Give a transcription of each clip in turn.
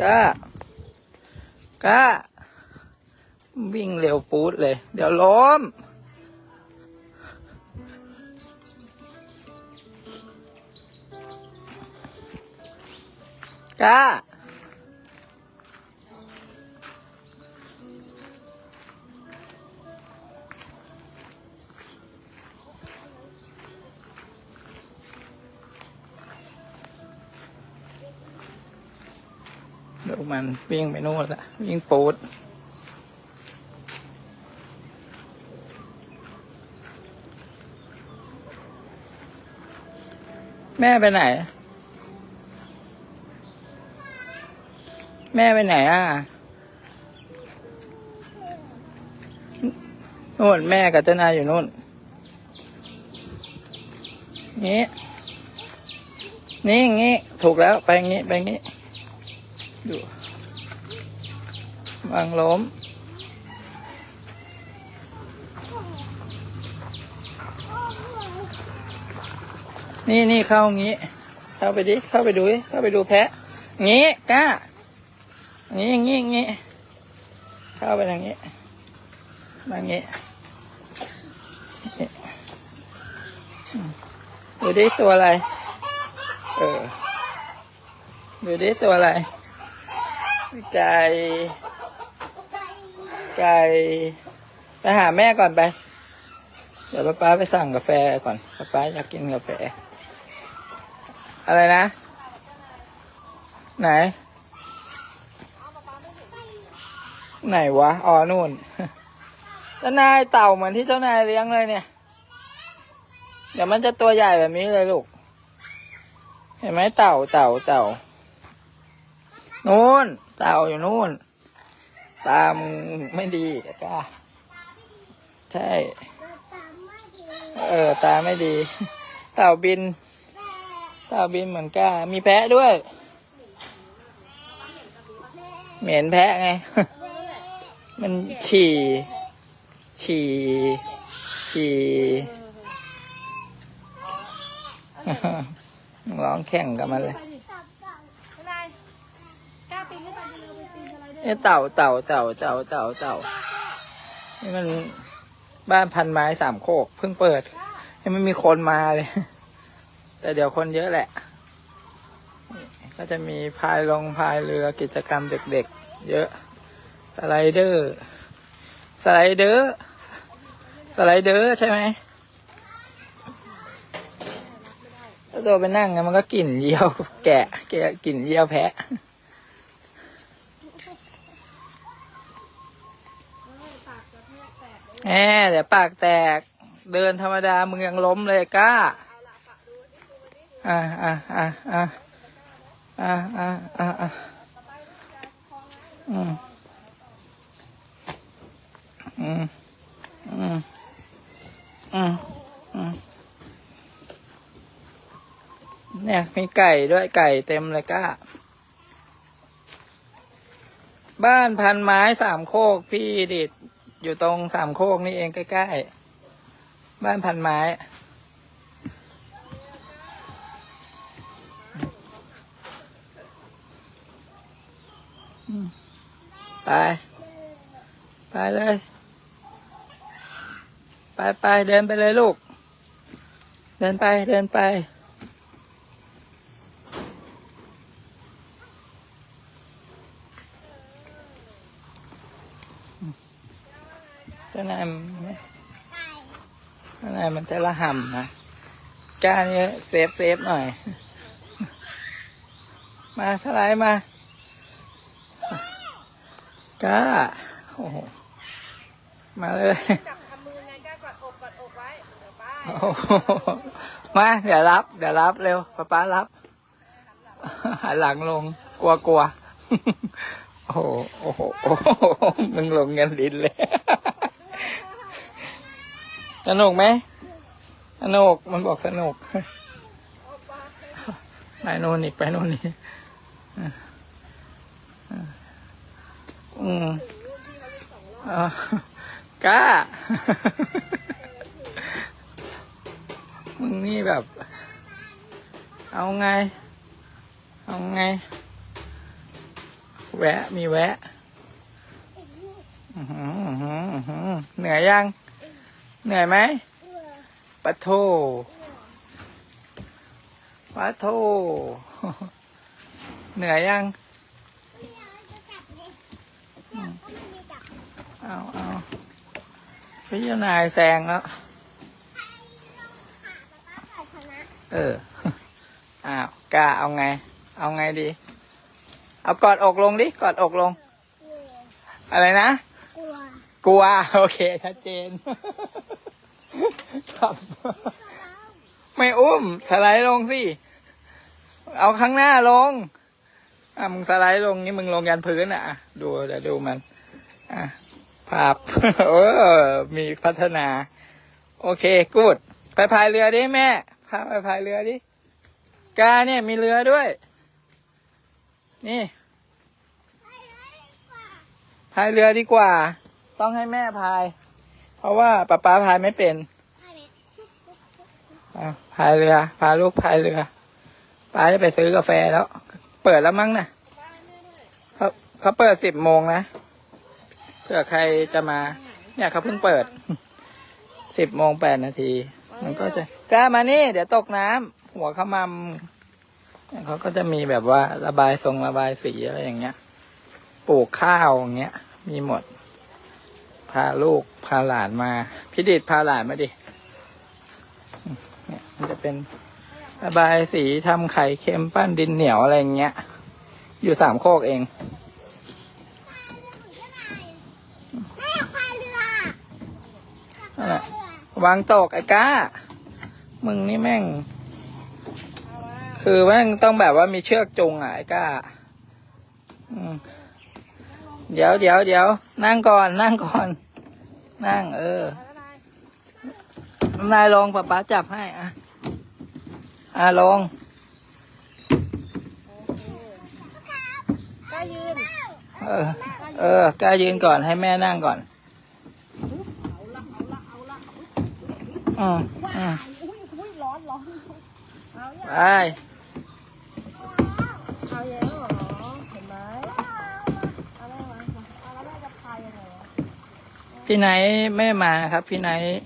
ก้าก้า วิ่งเร็วปูดเลย เดี๋ยวล้ม ก้า ดูมันวิ่งไปนู่นละวิ่งปูดแม่ไปไหน แม่ไปไหนอะนู่นแม่กับเจ้านายอยู่นู่นงี้ นี่งี้ ถูกแล้ว ไปงี้ ไปงี้ ดูวางล้มนี่นี่เข้างี้ เข้าไปดิ เข้าไปดูเข้าไปดูแพะ งี้ก้า งี้งี้งี้เข้าไปทางนี้มางี้ดูดิตัวอะไร เออ ดูดิตัวอะไร ไก่ ไก่ ไปหาแม่ก่อนไป เดี๋ยวป้าป้าไปสั่งกาแฟก่อนป้าป้าอยากกินกาแฟ อะไรนะ ไหน ไหนวะ อ๋อนู่นเจ้านายเต่าเหมือนที่เจ้านายเลี้ยงเลยเนี่ย เดี๋ยวมันจะตัวใหญ่แบบนี้เลยลูก เห็นไหมเต่าเต่าเต่านู่น เต่าอยู่นู่น ตามไม่ดีก็ใช่ เออ ตาไม่ดี เต่าบิน เต่าบินเหมือนก้า มีแพะด้วย เหม็นแพะไง มันฉี่ ฉี่ ฉี่ร้องแข่งกับมันเลย ไปดินายกล้าปีนขึ้นไปดิเราไป ปีนอะไรด้วยนี่เต่าเต่าเต่าเต่าเต่าเต่านี่มันบ้านพันไม้สามโคกเพิ่งเปิดยังไม่มีคนมาเลย แต่เดี๋ยวคนเยอะแหละ ก็จะมีพายลงพายเรือกิจกรรมเด็กๆ เยอะ สไลเดอร์ สไลเดอร์ สไลเดอร์ใช่ไหมถ้าตัวไปนั่งมันก็กลิ่นเยี่ยวแกะแกะกลิ่นเยี่ยวแพะ แหมเดี๋ยวปากแตก เดินธรรมดา มึงยังล้มเลยก้า อ่าอ่าอ่าอ่าอ่าอ่าอ่าอ่าอืมอืมอืมอืมอืมเนี่ยมีไก่ด้วยไก่เต็มเลยก้า บ้านพันไม้สามโคกพี่ดิด อยู่ตรงสามโคกนี่เองใกล้ๆ บ้านพันไม้ ไป ไปเลย ไปไปเดินไปเลยลูก เดินไปเดินไป เจ้านายมันไม่เจ้านายมันจะระห่ำนะกล้านี่เซฟเซฟหน่อย มาสไลด์มากล้าโอ้โหมาเลยจับทำมือไงกล้ากอดอกกอดอกไว้เดี๋ยวป้าโอ้โหมาเดี๋ยวรับ เดี๋ยวรับเร็วป้าป้ารับหันหลังลง กลัวกลัวโอ้โหโอ้โหโอ้โหมึงลงเงินดินเลยสนุกไหม สนุกมันบอกสนุกไปโน่นอีกไปโน่นอีกอืมอ่าก้า มึงนี่แบบ เอาไง เอาไง แวะ มีแวะอื้อหื้อหื้อเหนื่อยยัง เหนื่อยไหม ปะโทปะโท เหนื่อยยังเอาเอาพี่เจ้านายแซงแล้วเออ อ้าวกล้าเอาไง เอาไงดี เอากอดอกลงดิ กอดอกลง อะไรนะ กลัวโอเค ชัดเจน ครับ ไม่อุ้ม สไลด์ลงสิ เอาข้างหน้าลง อะมึงสไลด์ลงนี่มึงลงยันพื้นอะ ดูเดี๋ยวดูมัน อะ ภาพเออมีพัฒนา โอเค กูด ไปพายเรือดิแม่ พาไปพายเรือดิ กาเนี่ยมีเรือด้วย นี่พายเรือดีกว่า ต้องให้แม่พาย เพราะว่าป๊าป๊าพายไม่เป็นอะพายเรือ พาลูกพายเรือป้าจะไปซื้อกาแฟแล้ว เปิดแล้วมั้งนะเขาเขาเปิดสิบโมงนะเผื่อใครจะมา เนี่ยเขาเพิ่งเปิดสิบโมงแปดนาที มันก็จะกล้ามานี่ เดี๋ยวตกน้ำหัวขมำเนี่ยเขาก็จะมีแบบว่าระบายทรงระบายสีอะไรอย่างเงี้ย ปลูกข้าวอย่างเงี้ย มีหมด พาลูกพาหลานมา พี่ดิดพาหลานมาดิ เนี่ยมันจะเป็นระบายสีทำไข่เค็มปั้นดินเหนียวอะไรอย่างเงี้ย อยู่สามโคกเองวางตกไอ้ก้า มึงนี่แม่ง คือแม่งต้องแบบว่ามีเชือกจูงอะไอ้ก้า อืม เดี๋ยวเดี๋ยวเดี๋ยวนั่งก่อนนั่งก่อน นั่ง เออน้ำนายลงป๊าป๊าจับให้อะอะลงกล้ายืน เออ เออกล้ายืนก่อนให้แม่นั่งก่อนอืมอืมอุ้ยอุ้ยร้อนร้อนเอาอย่างไปเอาอย่างเหรอเห็นไหมเอาแล้ววะเอาแล้วแม่จะพายยังไงวะ พี่ไนท์ไม่มาครับ พี่ไนท์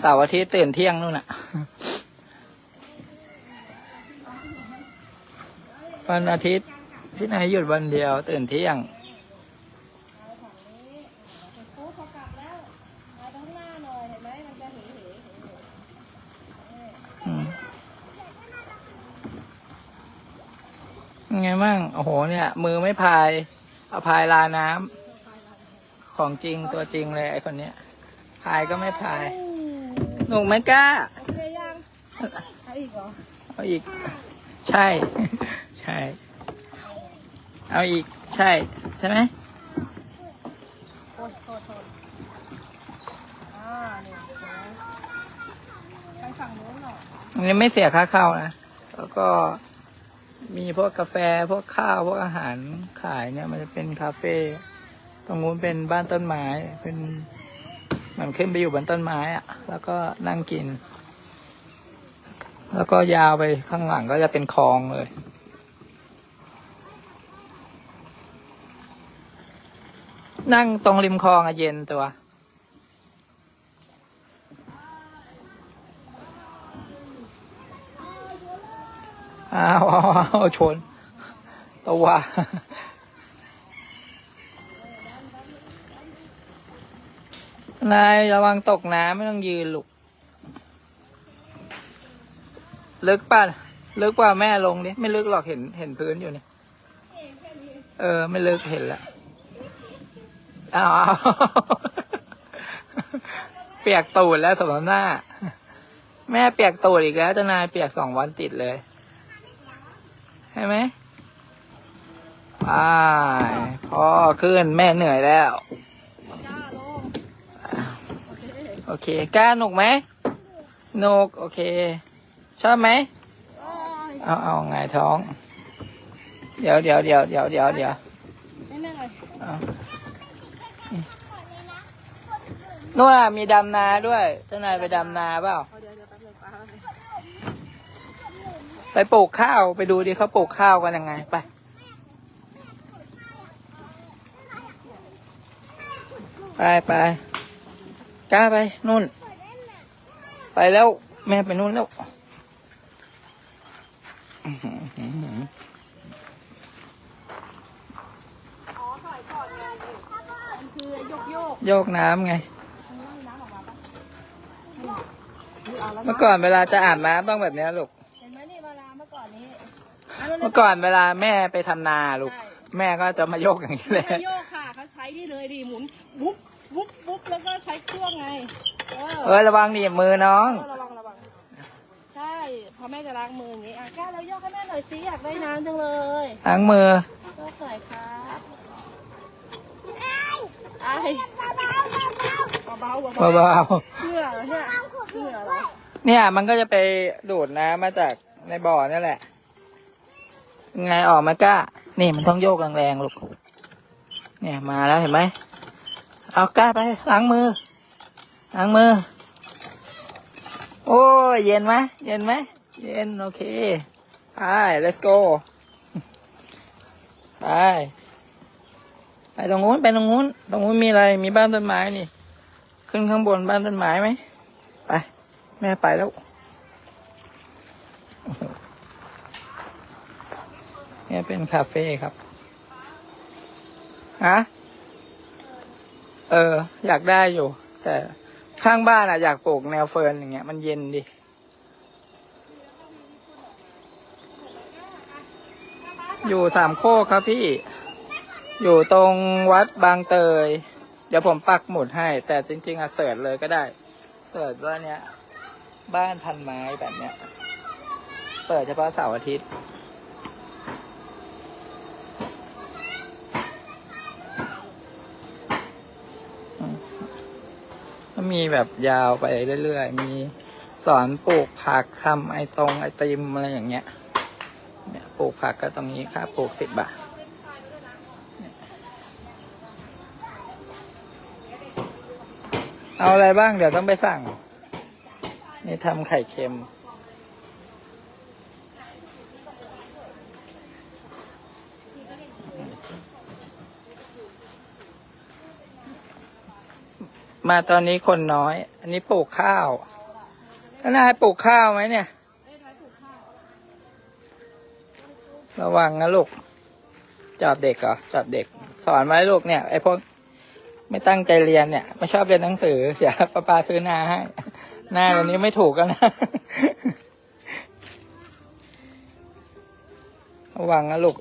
เสาร์อาทิตย์ตื่นเที่ยงนู่นน่ะ วันอาทิตย์พี่ไนท์หยุดวันเดียว ตื่นเที่ยงโอ้เขากลับแล้วมาข้างมมันจะเหเหเหอืมยังไงบ้างโอ้โห เนี่ย มือไม่พาย เอาพายลาน้ำ ของจริงตัวจริงเลยไอคนเนี้ยพายก็ไม่พาย หนุกไหมกล้าโอเคยังเอาอีกเหรอเอาอีก ใช่ ใช่ เอาอีกใช่ ใช่ไหมโอ้ยโทษโทษอ่าเนี่ยเห็นไหมไปฝั่งนู้นหน่อยอันนี้ไม่เสียค่าเข้านะ แล้วก็มีพวกกาแฟพวกข้าวพวกอาหารขายเนี่ย มันจะเป็นคาเฟ่ ตรงนู้นเป็นบ้านต้นไม้เป็นเหมันขึ้นไปอยู่บนต้นไม้อะแล้วก็นั่งกิน แล้วก็ยาวไปข้างหลังก็จะเป็นคลองเลยนั่งตรงริมคลองอะเย็นตัว อ้าวอ้าวอ้าวชน ตัว นายระวังตกน้ำไม่ต้องยืนลูก ลึกป่ะ ลึกกว่าแม่ลงดิ ไม่ลึกหรอกเห็นเห็นพื้นอยู่เนี่ยเออ ไม่ลึกเห็นแล้วอ้าวเปียกตูดแล้วสมน้ำหน้า แม่เปียกตูดอีกแล้วจ้านายเปียกสองวันติดเลยใช่ไหมไปพ่อขึ้นแม่เหนื่อยแล้ว โอเคกล้าหนุกไหมหนุกโอเค ชอบไหมโอ้ยเอาเอาไงายท้อง เดี๋ยวเดี๋ยวเดี๋ยวเดี๋ยวเดี๋ยวเดี๋ยวนิดนึงเลยเอานู่นน่ะมีดำนาด้วยเจ้านายไปดำนาเปล่าเอาเดี๋ยวเดี๋ยวแป๊บนึงป้าแป๊บนึงไปปลูกข้าวไปดูดิเขาปลูกข้าวกันยังไงไปไปไป กล้าไปนู่น ไปแล้วแม่ไปนู่นแล้วอื้อหือหือหืออ๋อถอยก่อนไงมันคือโยกโยกโยกน้ำไงมันว่ายน้ำออกมาปะนี่เอาแล้วเมื่อนะก่อนเวลาจะอาบน้ำต้องแบบเนี้ยลูก เห็นไหมนี่เวลาเมื่อก่อนนี้อันนั้นเมื่อก่อนเวลาแม่ไปทำนาลูกใช่แม่ก็จะมาโยกอย่างนี้เลยไม่โยกค่ะเขาใช้นี่เลยดิหมุนวุบ วุบวุบแล้วก็ใช้เครื่องไง เออเอ้ยระวังหนีบมือน้อง เออระวังระวังใช่พอแม่จะล้างมืออย่างนี้อะแก้วเราโยกให้แม่หน่อยสิอยากได้น้ำจังเลยล้างมือโยกหน่อยครับไอ้เบาๆเบาๆเบาเหงื่อเหรอเนี่ยเหงื่อเหรอๆเนี่ย มันก็จะไปดูดน้ำมาจากในบ่อนี่แหละ ไงออกมากล้า นี่มันต้องโยกแรงๆลูก เนี่ยมาแล้วเห็นไหม เอากล้าไปล้างมือล้างมือ โอ้ยเย็นไหมเย็นไหมเย็นโอเคไป let's go ไปไปตรงนู้นไปตรงนู้นตรงนู้นมีอะไรมีบ้านต้นไม้นี่ ขึ้นข้างบนบ้านต้นไม้ไหมไป แม่ไปแล้วเนี่ยเป็นคาเฟ่ครับฮะ เออ อยากได้อยู่ แต่ข้างบ้านอะอยากปลูกแนวเฟิร์นอย่างเงี้ย มันเย็นดิอยู่สามโคกครับพี่ อยู่ตรงวัดบางเตย เดี๋ยวผมปักหมุดให้ แต่จริง ๆอะเสิร์ชเลยก็ได้ เสิร์ชว่าเนี้ย บ้านพันไม้แบบเนี้ย เปิดเฉพาะเสาร์อาทิตย์ มีแบบยาวไปเรื่อยๆ มีสอนปลูกผักทำไอตรงไอติมอะไรอย่างเงี้ย เนี่ยปลูกผักก็ตรงนี้ครับปลูกสิบบาทเอาอะไรบ้างเดี๋ยวต้องไปสั่ง นี่ทำไข่เค็ม มาตอนนี้คนน้อย อันนี้ปลูกข้าวแล้วนายปลูกข้าวไหมเนี่ย ระวังนะลูกจอบเด็กเหรอจอบเด็ก สอนไว้ลูกเนี่ย ไอพวกไม่ตั้งใจเรียนเนี่ย ไม่ชอบเรียนหนังสือเดี๋ยวป้าปาซื้อนาให้หน้าเดี๋ยวนี้ไม่ถูกกันนะระวังนะลูก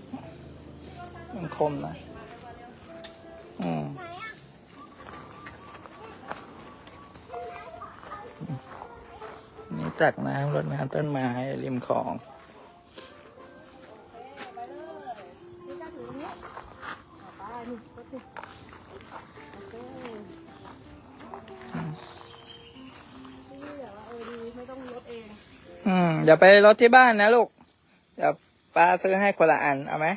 มันคมนะ อืม ตักน้ำรดน้ำต้นไม้ริมคลองไปเลยนี่ก็ถือตรงนี้เอาไปนี่ก็ถือโอเคนี่เดี๋ยวว่าเออดีไม่ต้องลดเองอืมเดี๋ยวไปรถที่บ้านนะลูกเดี๋ยวป้าซื้อให้คนละอันเอาไหม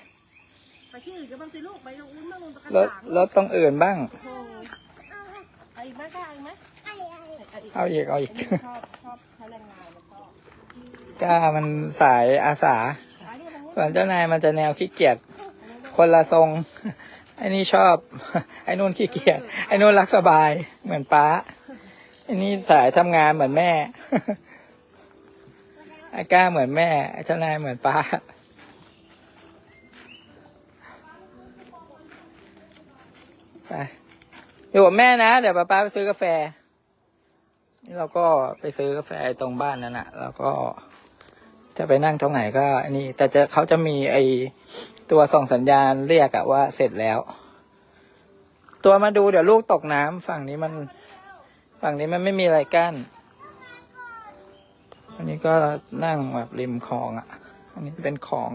ไปที่อื่นก็บ้างสิลูกไปตรงนู้นบ้างลงตะกรร้าถรถตรงอื่นบ้างโอ้โหเอาอีกไหมกล้าเอาอีกไหมเอาอีกเอาอีกเอาอีก กล้ามันสายอาสาอันนี้ตรงนู้นส่วนเจ้านายมันจะแนวขี้เกียจ คนละทรง ไอ้นี่ชอบ ไอ้นู่นขี้เกียจ ไอ้นู่นรักสบาย เหมือนป้า ไอ้นี่สายทำงานเหมือนแม่ ไอ้ก้าเหมือนแม่ไอ้เจ้านายเหมือนป้าไปอยู่กับแม่นะ เดี๋ยวป้าป้าไปซื้อกาแฟ นี่เราก็ไปซื้อกาแฟตรงบ้านนั่นแหะแล้วก็จะไปนั่งตรงไหนก็อันนี้ แต่จะเขาจะมีไอตัวส่งสัญญาณเรียกอะว่าเสร็จแล้ว ตัวมาดูเดี๋ยวลูกตกน้ำฝั่งนี้มัน ฝั่งนี้มันไม่มีอะไรกั้นอันนี้ก็นั่งแบบริมคลองอะอันนี้เป็นคลอง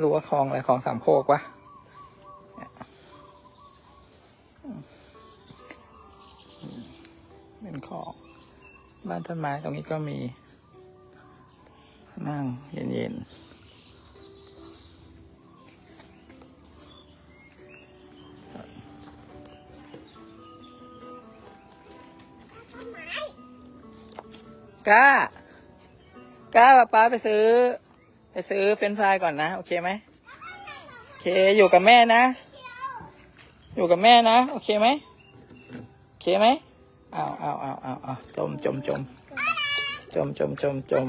รู้วคลองอะไรคลองสามโคกวะ นี่ยเป็นคลองบ้านต้นไม้ตรงนี้ก็มี นั่งเย็นๆก้า ก้าป๊าป๊าไปซื้อ ไปซื้อเฟรนฟรายก่อนนะ โอเคไหมโอเค อยู่กับแม่นะ อยู่กับแม่นะ โอเคไหมโอเคไหม อาเอาเอาเอาเอาจมจมจมจมจมจมจม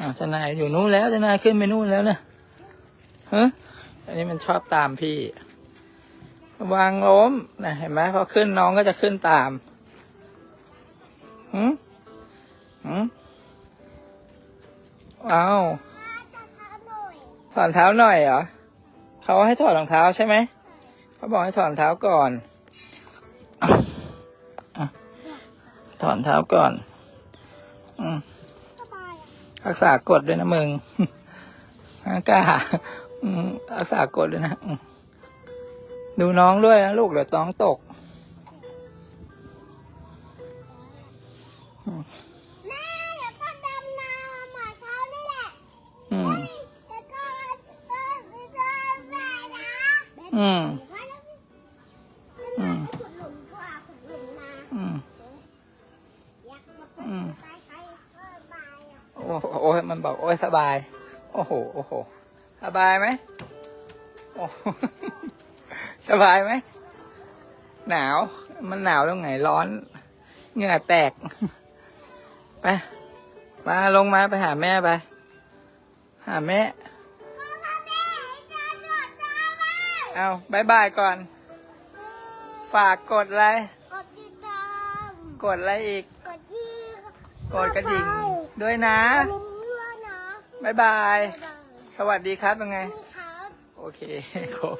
อ่าวทนายอยู่นู้นแล้วทนายขึ้นไปนู่นแล้วนะฮะอันนี้มันชอบตามพี่ วางล้มนะเห็นไหมพอขึ้นน้องก็จะขึ้นตามหืมหืมเอาถอดรองเท้าหน่อยเหรอเขาให้ถอดรองเท้าใช่ไหมเขาบอกให้ถอดรองเท้าก่อน ถอดรองเท้าก่อนอืมสบายรักษากฎด้วยนะมึงห้ากล้าอืมรักษากฎด้วยนะอืมดูน้องด้วยนะลูกเดี๋ยวน้องตกแม่เดี๋ยวก็ดำนาหมาเขานี่แหละอืมเดี๋ยวก็เออเดี๋ยวก็แม่นะอืม โอ้โหโอ้ยมันบอกโอ้ยสบาย โอ้โหโอ้โหสบายไหมโอ้โหสบายไหมหนาว มันหนาวตรงไหนร้อน เหงื่อแตกไปมาลงมาไปหาแม่ไปหาแม่เอาบายบายก่อน ฝากกดอะไรกดติดตาม กดอะไรอีก กดยี่กดกระดิ่ง ด้วยนะลุ้มเพื่อนนะบายบายบ๊ายบาย สวัสดีครับเป็นไง ครับ โอเค ครบ